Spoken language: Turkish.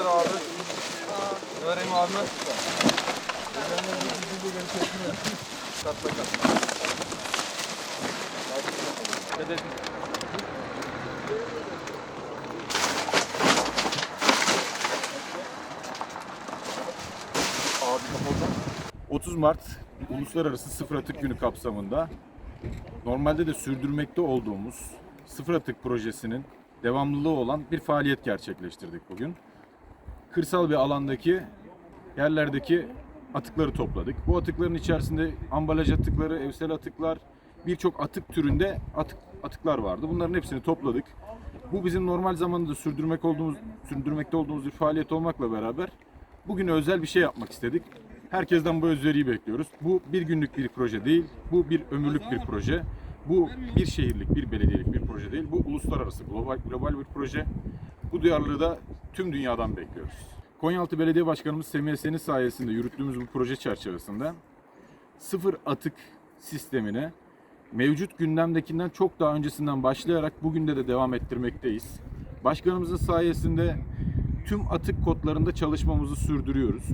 Götür abi. Vereyim abi. Katla katla. Hadi. Abi kapalı. 30 Mart Uluslararası Sıfır Atık Günü kapsamında normalde de sürdürmekte olduğumuz Sıfır Atık projesinin devamlılığı olan bir faaliyet gerçekleştirdik bugün. Kırsal bir alandaki yerlerdeki atıkları topladık. Bu atıkların içerisinde ambalaj atıkları, evsel atıklar, birçok atık türünde atık atıklar vardı. Bunların hepsini topladık. Bu bizim normal zamanda sürdürmek olduğumuz sürdürmekte olduğumuz bir faaliyet olmakla beraber bugün özel bir şey yapmak istedik. Herkesten bu özveriyi bekliyoruz. Bu bir günlük bir proje değil, bu bir ömürlük bir proje. Bu bir şehirlik, bir belediyelik bir proje değil. Bu uluslararası, global, global bir proje. Bu duyarlılığı da tüm dünyadan bekliyoruz. Konyaaltı Belediye Başkanımız Semih Esen'in sayesinde yürüttüğümüz bu proje çerçevesinde sıfır atık sistemine mevcut gündemdekinden çok daha öncesinden başlayarak bugün de devam ettirmekteyiz. Başkanımızın sayesinde tüm atık kodlarında çalışmamızı sürdürüyoruz.